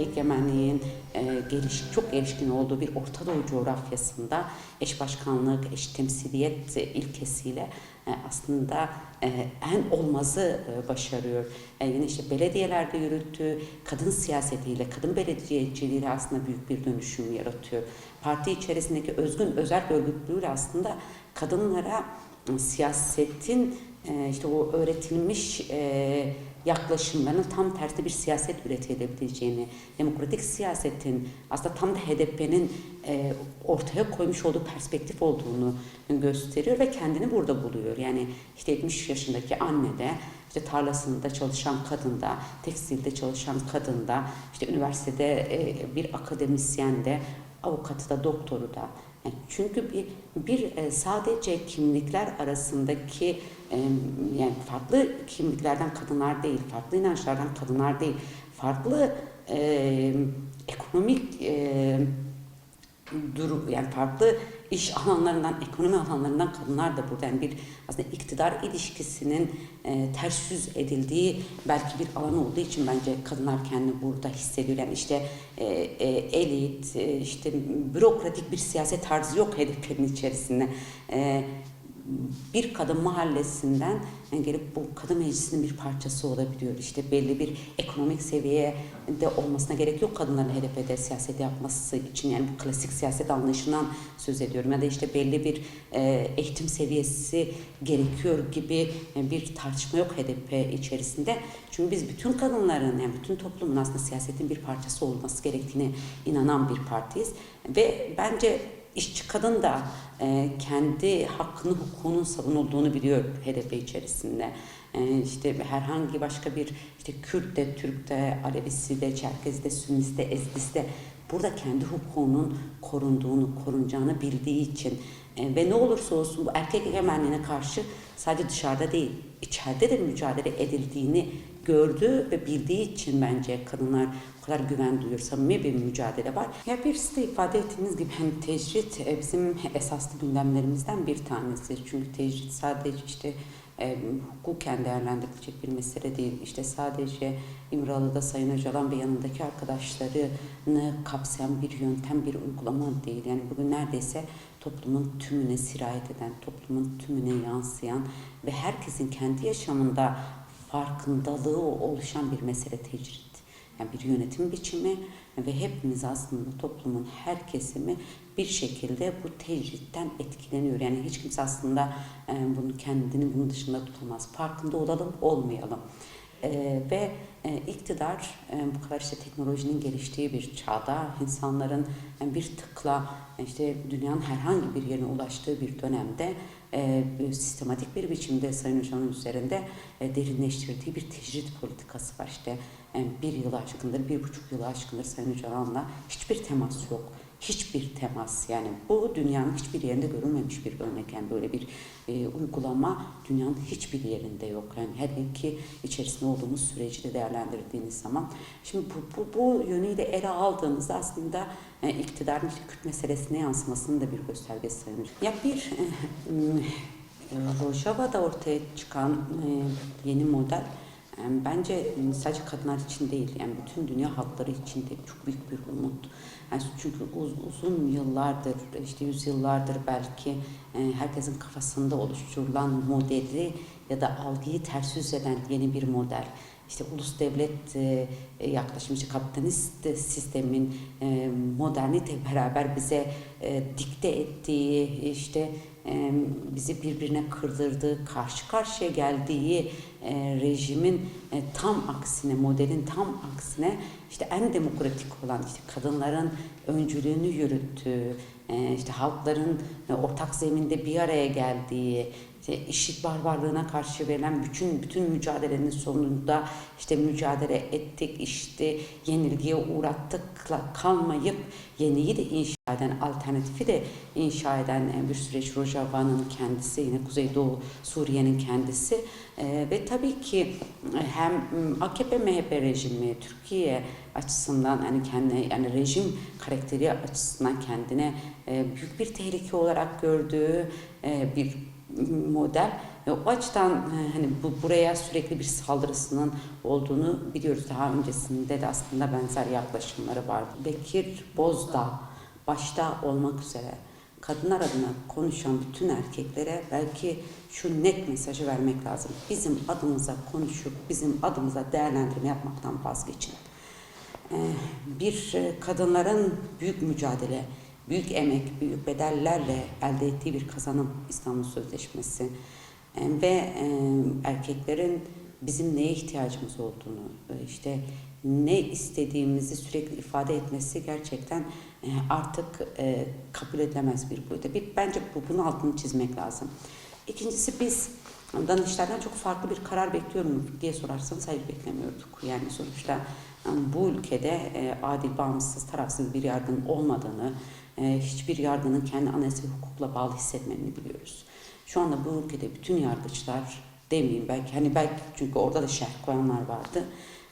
erkek egemenliğin e, geliş, çok gelişkin olduğu bir Orta Doğu coğrafyasında eş başkanlık, eş temsiliyet ilkesiyle e, aslında e, en olmazı e, başarıyor. E, yine işte belediyelerde yürüttüğü kadın siyasetiyle, kadın belediyeciliğiyle aslında büyük bir dönüşüm yaratıyor. Parti içerisindeki özgün özel örgütlüğüyle aslında kadınlara e, siyasetin e, işte o öğretilmiş e, yaklaşımların tam tersi bir siyaset üretilebileceğini, demokratik siyasetin aslında tam da HDP'nin e, ortaya koymuş olduğu perspektif olduğunu gösteriyor ve kendini burada buluyor. Yani işte 70 yaşındaki anne de, işte tarlasında çalışan kadın da, tekstilde çalışan kadın da, işte üniversitede e, bir akademisyen de, avukatı da, doktoru da. Çünkü bir, bir e, sadece kimlikler arasındaki e, yani farklı kimliklerden kadınlar değil, farklı inançlardan kadınlar değil, farklı e, ekonomik e, durum yani farklı iş alanlarından, ekonomi alanlarından kadınlar da burada. Yani bir aslında iktidar ilişkisinin e, ters yüz edildiği belki bir alan olduğu için bence kadınlar kendini burada hissediyor. Yani işte e, e, elit, e, işte bürokratik bir siyaset tarzı yok HDP'nin içerisinde. E, bir kadın mahallesinden yani gelip bu kadın meclisinin bir parçası olabiliyor. İşte belli bir ekonomik seviyede olmasına gerek yok kadınların HDP'de siyaset yapması için. Yani bu klasik siyaset anlayışından söz ediyorum. Ya da işte belli bir e, eğitim seviyesi gerekiyor gibi e, bir tartışma yok HDP içerisinde. Çünkü biz bütün kadınların yani bütün toplumun aslında siyasetin bir parçası olması gerektiğine inanan bir partiyiz. Ve bence işçi kadın da e, kendi hakkını, hukukunun savunulduğunu biliyor HDP içerisinde. E, işte herhangi başka bir işte Kürt de, Türk de, Alevisi de, Çerkezi de, Sünnisi de, Ezgisi de burada kendi hukukunun korunduğunu, korunacağını bildiği için e, ve ne olursa olsun bu erkek egemenliğine karşı sadece dışarıda değil, içeride de mücadele edildiğini gördüğü ve bildiği için bence kadınlar bu kadar güven duyuyor. Samimi bir mücadele var. Ya bir size ifade ettiğiniz gibi hani tecrit e, bizim esaslı gündemlerimizden bir tanesi. Çünkü tecrit sadece işte e, hukuken değerlendirilecek bir mesele değil. İşte sadece İmralı'da Sayın Öcalan ve yanındaki arkadaşlarını kapsayan bir yöntem, bir uygulama değil. Yani bugün neredeyse toplumun tümüne sirayet eden, toplumun tümüne yansıyan ve herkesin kendi yaşamında farkındalığı oluşan bir mesele tecrit. Yani bir yönetim biçimi ve hepimiz aslında toplumun her kesimi bir şekilde bu tecritten etkileniyor. Yani hiç kimse aslında e, bunu kendini bunun dışında tutamaz. Farkında olalım, olmayalım. Ee, ve e, iktidar e, bu kadar işte teknolojinin geliştiği bir çağda insanların e, bir tıkla e, işte dünyanın herhangi bir yerine ulaştığı bir dönemde e, sistematik bir biçimde Sayın Hoca'nın üzerinde e, derinleştirdiği bir tecrit politikası var. İşte e, bir yılı aşkındır, bir buçuk yılı aşkındır Sayın Öcalan'la hiçbir temas yok hiçbir temas yani bu dünyanın hiçbir yerinde görülmemiş bir örnek. Yani böyle bir e, uygulama dünyanın hiçbir yerinde yok. Yani her iki içerisinde olduğumuz süreci de değerlendirdiğiniz zaman. Şimdi bu, bu, bu yönüyle ele aldığımızda aslında e, iktidarın işte Kürt meselesine yansımasının da bir göstergesi sayılır. Ya bir e, e, Rojava'da ortaya çıkan e, yeni model yani bence sadece kadınlar için değil, yani bütün dünya halkları için de çok büyük bir umut. Yani çünkü uz, uzun yıllardır, işte yüzyıllardır belki e, herkesin kafasında oluşturulan modeli ya da algıyı ters yüz eden yeni bir model. İşte ulus devlet e, yaklaşımı, işte kapitalist sistemin e, modernite beraber bize e, dikte ettiği, işte bizi birbirine kırdırdığı, karşı karşıya geldiği e, rejimin e, tam aksine, modelin tam aksine işte en demokratik olan işte kadınların öncülüğünü yürüttüğü, e, işte halkların ortak zeminde bir araya geldiği, işte işit barbarlığına karşı verilen bütün bütün mücadelenin sonunda işte mücadele ettik, işte yenilgiye uğrattıkla kalmayıp yeniyi de inşa eden, alternatifi de inşa eden e, bir süreç Rojava'nın kendisi, yine Kuzeydoğu Suriye'nin kendisi. E, ve tabii ki hem AKP MHP rejimi Türkiye açısından yani kendi yani rejim karakteri açısından kendine e, büyük bir tehlike olarak gördüğü e, bir model E, o açıdan e, hani bu buraya sürekli bir saldırısının olduğunu biliyoruz. Daha öncesinde de aslında benzer yaklaşımları vardı. Bekir Bozdağ başta olmak üzere kadınlar adına konuşan bütün erkeklere belki şu net mesajı vermek lazım. Bizim adımıza konuşup bizim adımıza değerlendirme yapmaktan vazgeçin. Ee, bir e, kadınların büyük mücadele, büyük emek, büyük bedellerle elde ettiği bir kazanım İstanbul Sözleşmesi ve erkeklerin bizim neye ihtiyacımız olduğunu, işte ne istediğimizi sürekli ifade etmesi gerçekten artık kabul edilemez bir boyuta. Bir, bence bu, bunun altını çizmek lazım. İkincisi biz Danıştay'dan çok farklı bir karar bekliyor muyuz diye sorarsanız hayır beklemiyorduk. Yani sonuçta bu ülkede e, adil, bağımsız, tarafsız bir yargının olmadığını, e, hiçbir yargının kendi anayasa hukukla bağlı hissetmediğini biliyoruz. Şu anda bu ülkede bütün yargıçlar demeyeyim belki hani belki çünkü orada da şerh koyanlar vardı.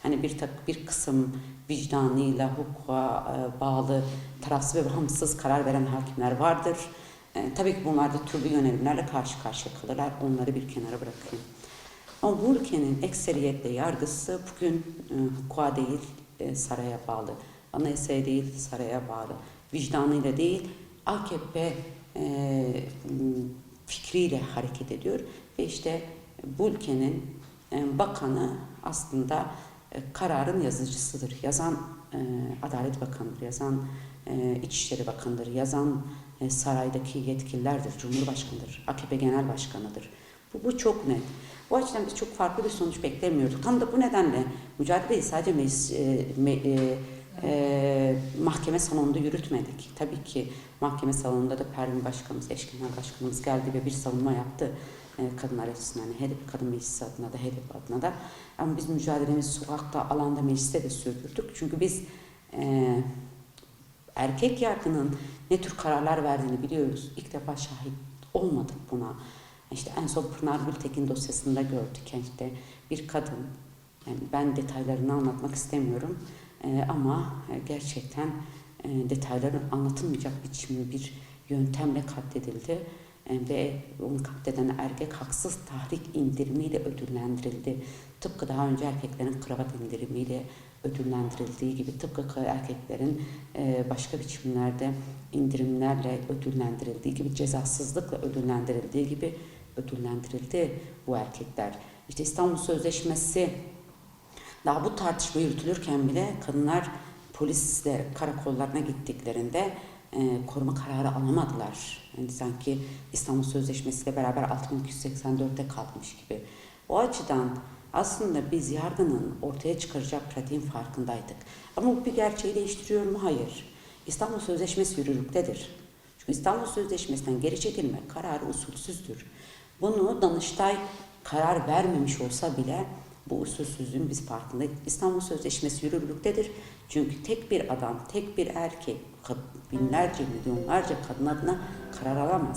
Hani bir tak bir kısım vicdanıyla hukuka e, bağlı tarafsız ve bağımsız karar veren hakimler vardır. Tabii ki bunlar da türlü yönelimlerle karşı karşıya kalırlar. Onları bir kenara bırakayım. Ama bu ülkenin ekseriyetle yargısı bugün e, hukuka değil e, saraya bağlı. Anayasaya değil saraya bağlı. Vicdanıyla değil AKP e, fikriyle hareket ediyor. Ve işte bu ülkenin e, bakanı aslında e, kararın yazıcısıdır. Yazan e, Adalet Bakanı'dır, yazan e, İçişleri Bakanı'dır, yazan e, saraydaki yetkililerdir, Cumhurbaşkanı'dır, AKP Genel Başkanı'dır. Bu, bu çok net. Bu açıdan biz çok farklı bir sonuç beklemiyorduk. Tam da bu nedenle mücadeleyi sadece meclis, e, me, e, e, mahkeme salonunda yürütmedik. Tabii ki mahkeme salonunda da Pervin Başkanımız, eş genel başkanımız geldi ve bir savunma yaptı e, kadınlar açısından. Yani HDP Kadın Meclisi adına da HDP adına da. Ama biz mücadelemizi sokakta, alanda, mecliste de sürdürdük. Çünkü biz e, erkek yargının ne tür kararlar verdiğini biliyoruz. İlk defa şahit olmadık buna. İşte en son Pınar Gültekin dosyasında gördük. İşte bir kadın, yani ben detaylarını anlatmak istemiyorum Ee, ama gerçekten e, detayların anlatılmayacak biçimli bir yöntemle katledildi. Ee, ve onu katleden erkek haksız tahrik indirimiyle ödüllendirildi. Tıpkı daha önce erkeklerin kravat indirimiyle ödüllendirildiği gibi tıpkı erkeklerin e, başka biçimlerde indirimlerle ödüllendirildiği gibi cezasızlıkla ödüllendirildiği gibi ödüllendirildi bu erkekler. İşte İstanbul Sözleşmesi daha bu tartışma yürütülürken bile kadınlar polisle karakollarına gittiklerinde e, koruma kararı alamadılar. Yani sanki İstanbul Sözleşmesi ile beraber 6284'te kalmış gibi. O açıdan aslında biz yargının ortaya çıkaracak pratiğin farkındaydık. Ama bu bir gerçeği değiştiriyor mu? Hayır. İstanbul Sözleşmesi yürürlüktedir. Çünkü İstanbul Sözleşmesi'nden geri çekilme kararı usulsüzdür. Bunu Danıştay karar vermemiş olsa bile bu usulsüzlüğün biz farkındayız. İstanbul Sözleşmesi yürürlüktedir. Çünkü tek bir adam, tek bir erkek, binlerce, milyonlarca kadın adına karar alamaz.